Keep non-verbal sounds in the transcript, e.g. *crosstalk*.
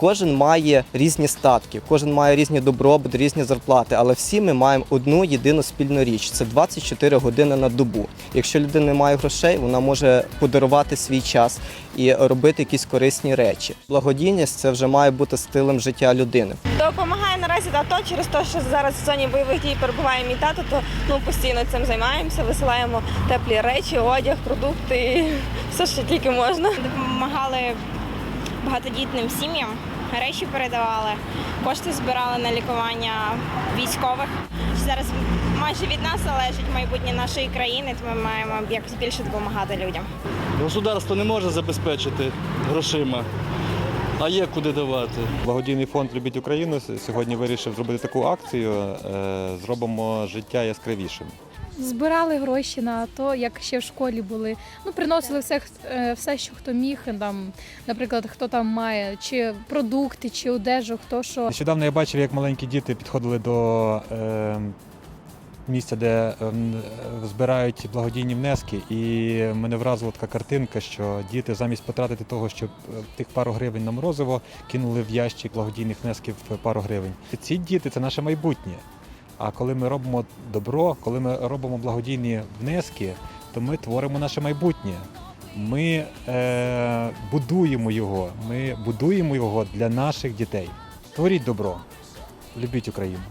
Кожен має різні статки, кожен має різні добробут, різні зарплати, але всі ми маємо одну єдину спільну річ це 24 години на добу. Якщо людина не має грошей, вона може подарувати свій час і робити якісь корисні речі. Благодійність це вже має бути стилем життя людини. Допомагає наразі АТО через те, що зараз в зоні бойових дій перебуває мій тато, то ну постійно цим займаємося, висилаємо теплі речі, одяг, продукти, *laughs* все, що тільки можна. допомагали багатодітним сім'ям, речі передавали, кошти збирали на лікування військових. Зараз майже від нас залежить майбутнє нашої країни, то ми маємо якось більше допомагати людям. Государство не може забезпечити грошима, а є куди давати. Благодійний фонд Любіть Україну сьогодні вирішив зробити таку акцію. е, Зробимо життя яскравішим. Збирали гроші на АТО, як ще в школі були. Ну, приносили все, е, все, що хто міг. Там, наприклад, хто там має, чи продукти, чи одежу, хто що. Нещодавно я бачив, як маленькі діти підходили до е, місця, де ем, збирають благодійні внески, і мене вразила така картинка, що діти замість потратити того, щоб е, тих пару гривень на морозиво кинули в ящик благодійних внесків пару гривень. Ці діти це наше майбутнє. А коли ми робимо добро, коли ми робимо благодійні внески, то ми творимо наше майбутнє. Ми е, будуємо його. Ми будуємо його для наших дітей. Творіть добро, любіть Україну.